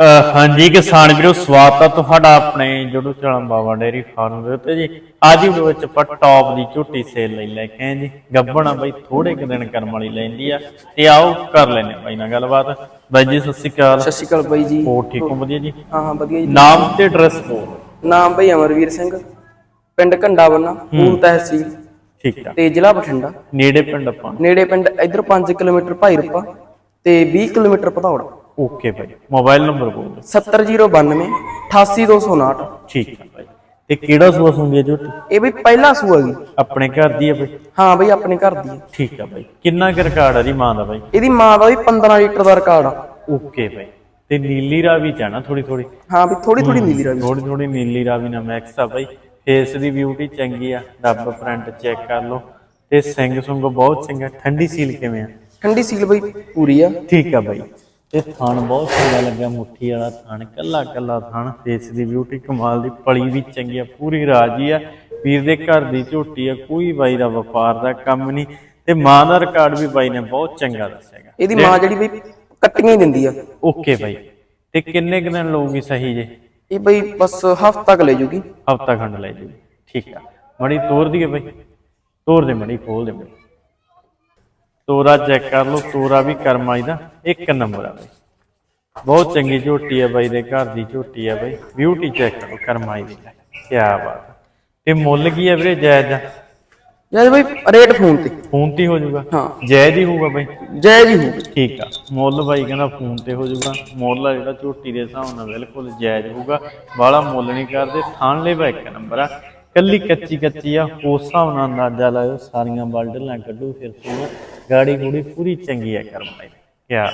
ਹਾਂਜੀ ਕਿਸਾਨ ਵੀਰੋ ਸਵਾਗਤ ਹੈ ਤੁਹਾਡਾ ਆਪਣੇ ਜੁੜੂ ਚਲਮ ਬਾਬਾ ਡੇਰੀ ਫਾਰਮ ਦੇ ਉੱਤੇ ਜੀ। ਅੱਜ ਦੇ ਵਿੱਚ ਆਪਾਂ ਟੌਪ ਦੀ ਝੋਟੀ ਸੇਲ ਲਈ ਲੈ ਕੇ ਆਏ ਜੀ। ਗੱਬਣਾ ਬਾਈ ਥੋੜੇ ਕੁ ਦਿਨ ਕਰਮ ਵਾਲੀ ਲੈਂਦੀ ਆ। ਤੇ ਆਓ ਕਰ ਲੈਨੇ ਬਾਈ ਨਾਲ ਗੱਲਬਾਤ। ਬਾਈ ਜੀ ਸਤਿ ਸ਼੍ਰੀ ਅਕਾਲ। ਸਤਿ ਸ਼੍ਰੀ ਅਕਾਲ ਬਾਈ ਜੀ। ਹੋਰ ਠੀਕ ਹੋ? ਵਧੀਆ ਜੀ? ਹਾਂ ਹਾਂ ਵਧੀਆ ਜੀ। ਨਾਮ ਤੇ ਐਡਰੈਸ ਬੋਲ। ਨਾਮ ਬਾਈ ਅਮਰਵੀਰ ਸਿੰਘ। ਪਿੰਡ ਘੰਡਾ ਬੰਨਾ ਪੂਲ ਤਹਿਸੀਲ। ਠੀਕ ਆ। ਤੇ ਜ਼ਿਲ੍ਹਾ ਬਠਿੰਡਾ। ਨੇੜੇ ਪਿੰਡ ਆਪਾਂ ਨੇੜੇ ਪਿੰਡ ਇਧਰ 5 ਕਿਲੋਮੀਟਰ ਭਾਈਰਪਾ ਤੇ 20 ਕਿਲੋਮੀਟਰ ਪਧੌੜ ਓਕੇ ਬਾਈ ਮੋਬਾਈਲ ਨੰਬਰ ਬੋਲ ਦਿਓ। 70092 88259 ਠੀਕ ਤੇ ਕਿਹੜਾ ਸੂਆ ਸੁਣਦੀ ਹੈ ਝੋਟੀ ਇਹ ਬਈ ਪਹਿਲਾ ਸੂਆ ਜੀ। ਆਪਣੇ ਘਰ ਦੀ ਆ ਬਾਈ ਹਾਂ ਬਈ ਆਪਣੇ ਘਰ ਦੀ ਹੈ। ਠੀਕ ਆ ਬਾਈ ਕਿੰਨਾ ਕੁ ਰਿਕਾਰਡ ਆ ਦੀ ਮਾਂ ਦਾ ਬਾਈ ਇਹਦੀ ਮਾਂ ਦਾ ਵੀ 15 ਲੀਟਰ ਦਾ ਰਿਕਾਰਡ ਆ। ਓਕੇ ਬਾਈ ਤੇ ਨੀਲੀ ਰਾਵੀ ਚਾਣਾ ਥੋੜੀ ਥੋੜੀ ਹਾਂ ਵੀ ਥੋੜੀ ਥੋੜੀ ਨੀਲੀ ਰਵੀ ਥੋੜੀ ਥੋੜੀ ਨੀਲੀ ਰਾਵੀ ਨਾ ਮੈਕਸ ਆ ਬਾਈ ਫੇਸ ਦੀ ਬਿਊਟੀ ਚੰਗੀ ਆ। ਡੱਬ ਪ੍ਰਿੰਟ ਚੈੱਕ ਕਰ ਲਓ। ਤੇ ਸਿੰਘ ਸੁੰਗ ਬਹੁਤ ਚੰਗਾ। ਠੰਡੀ ਸੀਲ ਕਿਵੇਂ ਆ? ਠੰਡੀ ਸੀਲ ਬਈ ਪੂਰੀ ਆ। ਠੀਕ ਆ ਬਾਈ ਤੇ ਥਣ ਬਹੁਤ ਚੰਗਾ ਲੱਗਿਆ ਮੁੱਠੀ ਵਾਲਾ ਥਣ ਕੱਲਾ ਕੱਲਾ ਥਣ ਫੇਸ ਦੀ ਬਿਊਟੀ ਕਮਾਲ ਦੀ ਪਲੀ ਵੀ ਚੰਗੀ ਆ ਪੂਰੀ ਰਾਜੀ ਆ। ਵੀਰ ਦੇ ਘਰ ਦੀ ਝੋਟੀ ਆ ਕੋਈ ਬਾਈ ਦਾ ਵਪਾਰ ਦਾ ਕੰਮ ਨਹੀਂ ਤੇ ਮਾਂ ਦਾ ਰਿਕਾਰਡ ਵੀ ਬਾਈ ਨੇ ਬਹੁਤ ਚੰਗਾ ਦੱਸਿਆਗਾ ਇਹਦੀ ਮਾਂ ਜਿਹੜੀ ਬਈ ਕੱਟੀਆਂ ਹੀ ਦਿੰਦੀ ਆ। ਓਕੇ ਬਾਈ। ਤੇ ਕਿੰਨੇ ਕੁ ਦਿਨ ਲਊਗੀ ਸਹੀ ਜੇ? ਇਹ ਬਈ ਬਸ ਹਫਤਾ ਕ ਲੈ ਜੂਗੀ। ਹਫਤਾ ਖੰਡ ਲੈ ਜੂਗੀ ਠੀਕ ਆ। ਮੜੀ ਤੋਰ ਦੀਏ ਬਈ। ਤੋਰ ਦੇ ਮੜੀ ਖੋਲ ਦੇ ਬਈ। ਤੋਰਾ ਚੈੱਕ ਕਰ ਲਓ ਤੋਰਾ ਵੀ ਕਰਮਾਈ ਦਾ ਇੱਕ ਨੰਬਰ ਆ ਬਈ। ਬਹੁਤ ਚੰਗੀ ਝੋਟੀ ਆ ਬਾਈ ਦੇ ਘਰ ਦੀ ਝੋਟੀ ਆ ਬਈ। ਬਿਊਟੀ ਚੈੱਕ ਕਰੋ ਕਰਮਾਈ ਦੀ ਕੀ ਬਾਤ। ਤੇ ਮੁੱਲ ਕੀ ਆ ਵੀਰੇ ਜਾਇਜ਼? ਆ ਯਾਰ ਬਈ ਰੇਟ ਫੋਨ ਤੇ। ਫੋਨ ਤੇ ਹੀ ਹੋ ਜਾਊਗਾ? ਹਾਂ। ਜਾਇਜ਼ ਹੀ ਹੋਊਗਾ ਬਈ? ਜੈ ਜੀ ਹੋਊਗੀ। ਠੀਕ ਆ। ਮੁੱਲ ਬਾਈ ਕਹਿੰਦਾ ਫੋਨ ਤੇ ਹੋ ਜਾਊਗਾ। ਮੁੱਲ ਆ ਜਿਹੜਾ ਝੋਟੀ ਦੇ ਹਿਸਾਬ ਨਾਲ ਬਿਲਕੁਲ ਜਾਇਜ਼ ਹੋਊਗਾ। ਬਾਹਲਾ ਮੁੱਲ ਨਹੀਂ ਕਰਦੇ ਥਾਣ ਲੈਵਾ ਇੱਕ ਨੰਬਰ ਆ। ਕੱਲੀ ਕੱਚੀ ਕੱਚੀ ਆ, ਉਸ ਹਿਸਾਬ ਨਾਲ ਅੰਦਾਜ਼ਾ ਲਾਇਓ, ਸਾਰੀਆਂ ਬਲਡਲਾਂ ਕੱਢੋ, ਫਿਰ ਤੋਂ ਗਾੜੀ ਗੂੜੀ ਪੂਰੀ ਚੰਗੀ ਆ, ਕਰਮ ਕਿਆ?